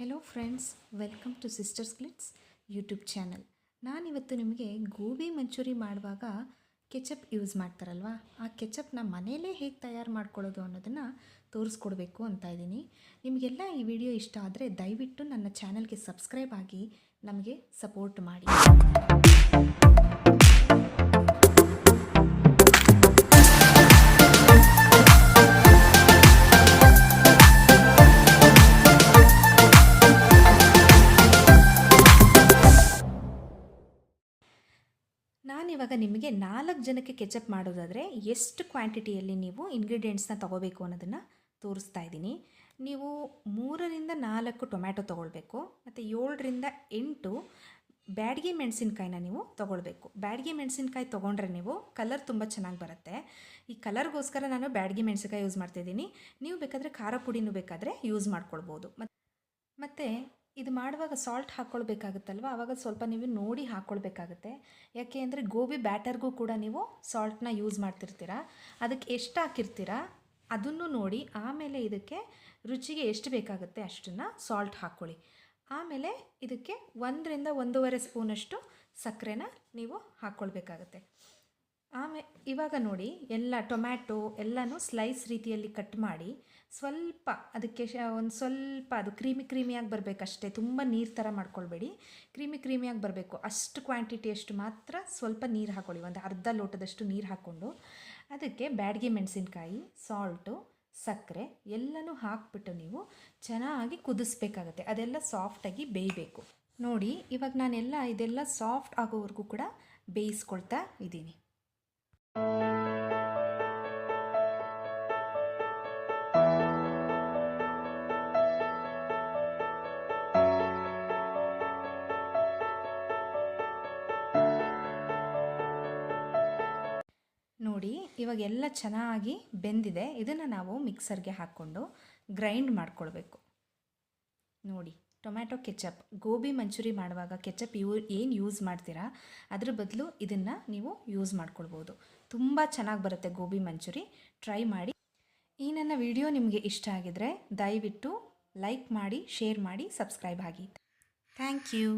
Hello friends welcome to sisters glitz YouTube channel ನಾನಿವತ್ತು ನಿಮಗೆ ಗೋಬಿ ಮಂಚೂರಿ ಮಾಡುವಾಗ ಕೆಚಪ್ ಯೂಸ್ ಮಾಡ್ತಾರಲ್ವಾ? ಆ ಕೆಚಪ್ನ ಮನೆಯಲ್ಲೇ ಹೇಗೆ ತಯಾರು ಮಾಡ್ಕೊಳ್ಳೋದು ಅನ್ನೋದನ್ನು ತೋರಿಸ್ಕೊಡ್ಬೇಕು ಅಂತ ಇದ್ದೀನಿ. ನಿಮಗೆಲ್ಲ ಈ ವಿಡಿಯೋ ಇಷ್ಟ ಆದರೆ ದಯವಿಟ್ಟು ನನ್ನ ಚಾನಲ್ಗೆ ಸಬ್ಸ್ಕ್ರೈಬ್ ಆಗಿ ನಮಗೆ ಸಪೋರ್ಟ್ ಮಾಡಿ. ನಾನಿವಾಗ ನಿಮಗೆ ನಾಲ್ಕು ಜನಕ್ಕೆ ಕೆಚಪ್ ಮಾಡೋದಾದರೆ ಎಷ್ಟು ಕ್ವಾಂಟಿಟಿಯಲ್ಲಿ ನೀವು ಇಂಗ್ರೀಡಿಯೆಂಟ್ಸ್ನ ತೊಗೋಬೇಕು ಅನ್ನೋದನ್ನು ತೋರಿಸ್ತಾ ಇದ್ದೀನಿ. ನೀವು ಮೂರರಿಂದ ನಾಲ್ಕು ಟೊಮ್ಯಾಟೊ ತೊಗೊಳ್ಬೇಕು, ಮತ್ತು ಏಳರಿಂದ ಎಂಟು ಬ್ಯಾಡ್ಗೆ ಮೆಣಸಿನ್ಕಾಯಿನ ನೀವು ತೊಗೊಳ್ಬೇಕು. ಬ್ಯಾಡ್ಗೆ ಮೆಣಸಿನ್ಕಾಯಿ ತೊಗೊಂಡ್ರೆ ನೀವು ಕಲರ್ ತುಂಬ ಚೆನ್ನಾಗಿ ಬರುತ್ತೆ. ಈ ಕಲರ್ಗೋಸ್ಕರ ನಾನು ಬ್ಯಾಡ್ಗೆ ಮೆಣಸಿನ್ಕಾಯಿ ಯೂಸ್ ಮಾಡ್ತಾಯಿದ್ದೀನಿ ನೀವು ಬೇಕಾದರೆ ಖಾರ ಪುಡಿನೂ ಬೇಕಾದರೆ ಯೂಸ್ ಮಾಡ್ಕೊಳ್ಬೋದು. ಮತ್ತು ಮತ್ತು ಇದು ಮಾಡುವಾಗ ಸಾಲ್ಟ್ ಹಾಕ್ಕೊಳ್ಬೇಕಾಗುತ್ತಲ್ವ? ಆವಾಗ ಸ್ವಲ್ಪ ನೀವು ನೋಡಿ ಹಾಕ್ಕೊಳ್ಬೇಕಾಗುತ್ತೆ. ಯಾಕೆ ಅಂದರೆ ಗೋಬಿ ಬ್ಯಾಟರ್ಗೂ ಕೂಡ ನೀವು ಸಾಲ್ಟ್ನ ಯೂಸ್ ಮಾಡ್ತಿರ್ತೀರ. ಅದಕ್ಕೆ ಎಷ್ಟು ಹಾಕಿರ್ತೀರ? ಅದನ್ನು ನೋಡಿ ಆಮೇಲೆ ಇದಕ್ಕೆ ರುಚಿಗೆ ಎಷ್ಟು ಬೇಕಾಗುತ್ತೆ ಅಷ್ಟನ್ನು ಸಾಲ್ಟ್ ಹಾಕ್ಕೊಳ್ಳಿ. ಆಮೇಲೆ ಇದಕ್ಕೆ ಒಂದರಿಂದ ಒಂದೂವರೆ ಸ್ಪೂನಷ್ಟು ಸಕ್ಕರೆನ ನೀವು ಹಾಕ್ಕೊಳ್ಬೇಕಾಗತ್ತೆ. ಇವಾಗ ನೋಡಿ, ಎಲ್ಲ ಟೊಮ್ಯಾಟೊ ಎಲ್ಲನೂ ಸ್ಲೈಸ್ ರೀತಿಯಲ್ಲಿ ಕಟ್ ಮಾಡಿ, ಸ್ವಲ್ಪ ಅದಕ್ಕೆ ಶ, ಒಂದು ಸ್ವಲ್ಪ ಅದು ಕ್ರೀಮಿ ಕ್ರೀಮಿಯಾಗಿ ಬರಬೇಕಷ್ಟೇ. ತುಂಬ ನೀರು ಥರ ಮಾಡ್ಕೊಳ್ಬೇಡಿ. ಕ್ರೀಮಿ ಕ್ರೀಮಿಯಾಗಿ ಬರಬೇಕು. ಅಷ್ಟು ಕ್ವಾಂಟಿಟಿಯಷ್ಟು ಮಾತ್ರ ಸ್ವಲ್ಪ ನೀರು ಹಾಕ್ಕೊಳ್ಳಿ ಒಂದು ಅರ್ಧ ಲೋಟದಷ್ಟು ನೀರು ಹಾಕ್ಕೊಂಡು, ಅದಕ್ಕೆ ಬ್ಯಾಡಗಿ ಮೆಣಸಿನ್ಕಾಯಿ ಸಾಲ್ಟು ಸಕ್ಕರೆ ಎಲ್ಲನೂ ಹಾಕ್ಬಿಟ್ಟು ನೀವು ಚೆನ್ನಾಗಿ ಕುದಿಸ್ಬೇಕಾಗತ್ತೆ. ಅದೆಲ್ಲ ಸಾಫ್ಟಾಗಿ ಬೇಯಬೇಕು. ನೋಡಿ, ಇವಾಗ ನಾನೆಲ್ಲ ಇದೆಲ್ಲ ಸಾಫ್ಟ್ ಆಗೋವರೆಗೂ ಕೂಡ ಬೇಯಿಸ್ಕೊಳ್ತಾ ಇದ್ದೀನಿ. ನೋಡಿ, ಇವಾಗ ಎಲ್ಲ ಚೆನ್ನಾಗಿ ಬೆಂದಿದೆ. ಇದನ್ನು ನಾವು ಮಿಕ್ಸರ್ಗೆ ಹಾಕ್ಕೊಂಡು ಗ್ರೈಂಡ್ ಮಾಡ್ಕೊಳ್ಬೇಕು. ನೋಡಿ, ಟೊಮ್ಯಾಟೊ ಕೆಚಪ್. ಗೋಬಿ ಮಂಚೂರಿ ಮಾಡುವಾಗ ಕೆಚಪ್ ಯೂ, ಏನು ಯೂಸ್ ಮಾಡ್ತೀರಾ? ಅದ್ರ ಬದಲು ಇದನ್ನು ನೀವು ಯೂಸ್ ಮಾಡ್ಕೊಳ್ಬೋದು. ತುಂಬ ಚೆನ್ನಾಗಿ ಬರುತ್ತೆ ಗೋಬಿ ಮಂಚೂರಿ. ಟ್ರೈ ಮಾಡಿ. ಈ ನನ್ನ ವಿಡಿಯೋ ನಿಮಗೆ ಇಷ್ಟ ಆಗಿದರೆ ದಯವಿಟ್ಟು ಲೈಕ್ ಮಾಡಿ, ಶೇರ್ ಮಾಡಿ, ಸಬ್ಸ್ಕ್ರೈಬ್ ಆಗಿ. Thank you.